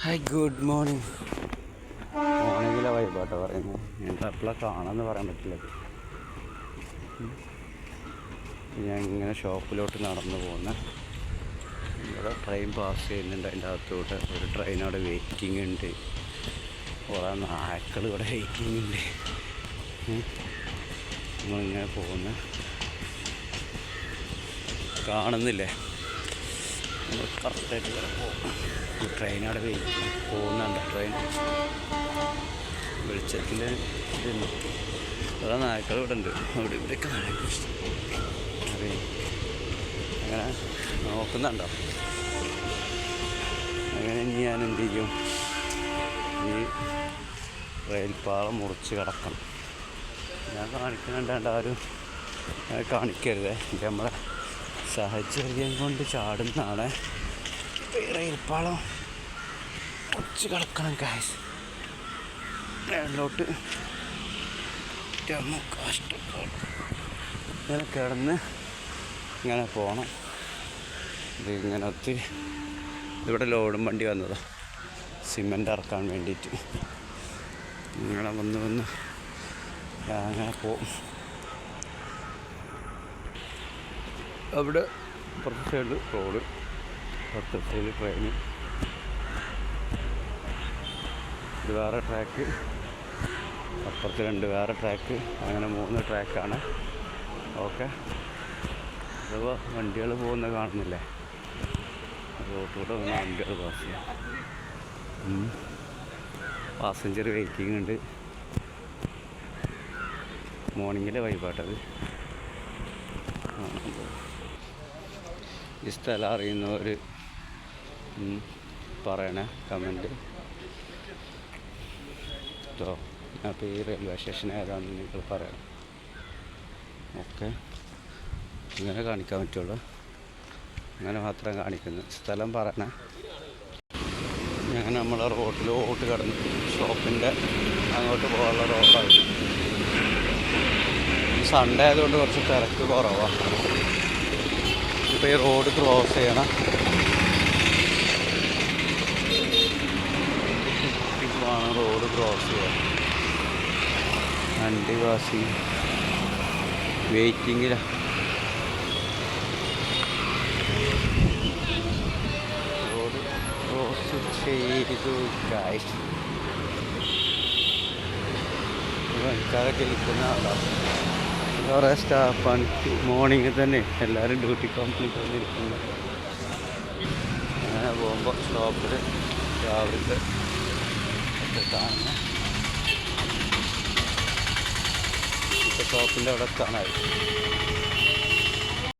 Hi good morning മോർണിംഗിലെ വൈബാട്ടോ പറയുന്നത് എന്താ എപ്പോഴാണ് കാണാമെന്ന് പറയാൻ പറ്റില്ല. ഞാൻ ഇങ്ങനെ ഷോപ്പിലോട്ട് നടന്നു പോകുന്ന. ഇവിടെ ട്രെയിൻ പാസ് ചെയ്യുന്നുണ്ട്. അതിന്റെ അകത്തോട്ട് ഒരു ട്രെയിൻ അവിടെ വെയിറ്റിംഗ് ഉണ്ട്. കുറേ നായ്ക്കൾ ഇവിടെ വെയിറ്റിംഗ് ഉണ്ട്. നമ്മളിങ്ങനെ പോകുന്ന. കാണുന്നില്ലേ? നമ്മൾ കറക്റ്റായിട്ട് ഇവിടെ പോകും ട്രെയിൻ അവിടെ പോകുന്നുണ്ട്. ട്രെയിൻ വെളിച്ചത്തിന്റെ ഇതുണ്ട്. അതാ നായ്ക്കൾ ഇവിടെ ഉണ്ട്. അവിടെ ഇവിടെയൊക്കെ നായ്ക്കൾ അതെ. അങ്ങനെ നോക്കുന്നുണ്ടോ? അങ്ങനെ ഇനി ഞാൻ എന്ത് ചെയ്യും? ഈ റെയിൽപ്പാളം മുറിച്ച് കിടക്കണം. ഞാൻ കാണിക്കുന്നുണ്ടാണ്ട് ആരും കാണിക്കരുത്. നമ്മളെ സാഹചര്യം കൊണ്ട് ചാടുന്നതാണ്. റെയിൽപ്പാളം. മുറിച്ച് കിടക്കണം കാശ് മേളിലോട്ട് ഇങ്ങനെ കിടന്ന് ഇങ്ങനെ പോകണം ഇത് ഇങ്ങനെ ഒത്തിരി ഇവിടെ ലോഡും വണ്ടി വന്നതാണ് സിമന്റ് ഇറക്കാൻ വേണ്ടിയിട്ട്. ഇങ്ങനെ വന്ന് വന്ന് അങ്ങനെ പോകും അവിടെ സൈഡിൽ റോഡ് അപ്പുറത്തെ സൈഡിൽ ട്രെയിന് ഇത് വേറെ ട്രാക്ക്. അപ്പുറത്ത് രണ്ട് വേറെ ട്രാക്ക്. അങ്ങനെ മൂന്ന് ട്രാക്കാണ്. ഓക്കെ. അഥവാ വണ്ടികൾ പോകുന്നത് കാണുന്നില്ലേ? റോട്ടിലൂടെ വന്ന വണ്ടികൾ പാസ് ചെയ്യാം. പാസഞ്ചർ വെയിറ്റിംഗ് ഉണ്ട്. മോർണിംഗിലെ വൈബാട്ടത് ഈ സ്ഥലം അറിയുന്നവർ പറയണേ കമന്റ് കേട്ടോ ഞാൻ ഇപ്പോൾ ഈ റെയിൽവേ സ്റ്റേഷൻ ഏതാണെന്ന് നിങ്ങൾ പറയണം. ഓക്കെ. ഇങ്ങനെ കാണിക്കാൻ പറ്റുള്ളൂ. അങ്ങനെ മാത്രം കാണിക്കുന്നു. സ്ഥലം പറയണേ. ഞാൻ നമ്മളെ റോട്ടിലോട്ട് കടന്ന് ഷോപ്പിന്റെ അങ്ങോട്ട് പോകാനുള്ള റോഡാണ്. സൺഡേ ആയതുകൊണ്ട് കുറച്ച് തിരക്ക് കുറവാണ് ഇപ്പോൾ ഈ റോഡ് ക്രോസ് ചെയ്യണം ഇതാണ് റോഡ് ക്രോസ് വണ്ടി അണ്ടിവാസി വെയിറ്റിങ്ങിലാണ് റോഡ് ക്രോസ് ചെയ്തു പണിക്കാരൊക്കെ ഇരിക്കുന്ന ആളാണ് കുറേ സ്റ്റാഫാണ് മോർണിംഗ് തന്നെ എല്ലാവരും ഡ്യൂട്ടി കംപ്ലീറ്റ് വന്നിരിക്കുന്നത് അങ്ങനെ പോകുമ്പോൾ ഷോപ്പിൽ രാവിലത്തെ ഒക്കെ കാണുന്നു ഇപ്പോൾ ഷോപ്പിന്റെ അവിടെ കാണാൻ